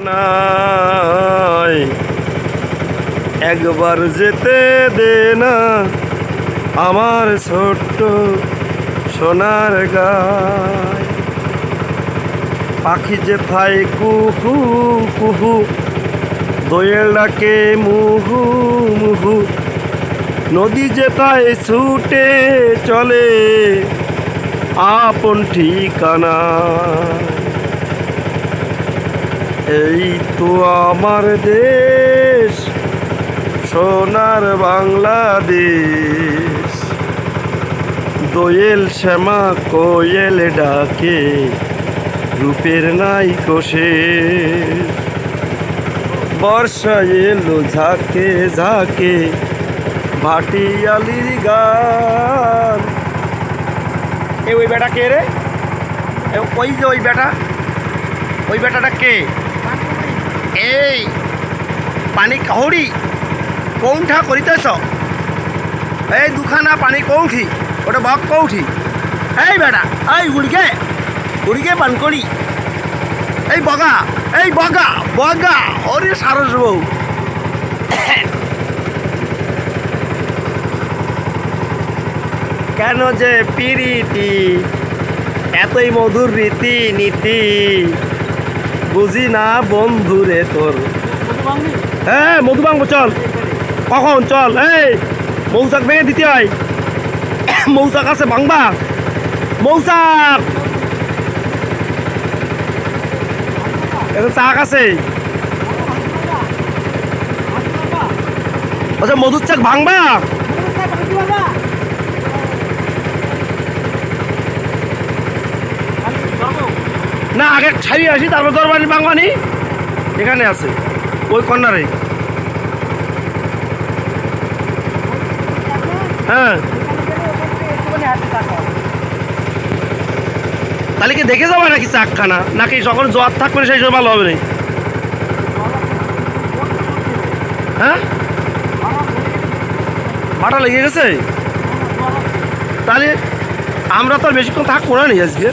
নাই। একবার যেতে দে না আমার ছোট্ট সোনার গায়। পাখি যে থাই কুহু কুহু, দোয়েল ডাকে মুহু মুহু। নদী যেটায় ছুটে চলে, আপন ঠিকানা। এই তো আমার দেশ, সোনার বাংলাদেশ। দোয়েল শ্যামা কোয়েল ডাকে, রূপের নাই কোষে বর্ষা এলো ঝাঁকে ঝাঁকে, ভাটিয়ালির গান। এ ওই বেটা কে রে? ওই যে ওই বেটা, ওই বেটাটা কে? এই, পানি কাহুরি কোনঠা করিতেছ এই দুখানা পানি কোউঠি ওটা বক কোউঠি এই বেটা, এই উড়িকে উড়িকে পান করি এই বগা এই বগা বগা ওরে সারস বউ কেন যে পিরিতি এতই মধুর রীতি নীতি বুঝি না বন্ধুরে তোর। হ্যাঁ মধুবাঙ্গ, চল। কখন? চল, এই, মৌচাক ভেঙে দিতে হয়। মৌচাক আছে, ভাঙবা। মৌচাক! এটা চাক আছে। আচ্ছা মধুর চাক ভাঙবা? না, আগে ছাড়িয়ে আসি, তারপর দরবারি বাংলানি। এখানে আছে, ওই কর্নারে। হ্যাঁ। তাহলে কি দেখে যাবে নাকি চাকখানা? নাকি যখন জোয়ার থাকবে সেই সময় ভালো হবে না হ্যাঁ? বাটা লেগে গেছে? তাহলে আমরা তো বেশিক্ষণ থাকব না নি আজকে?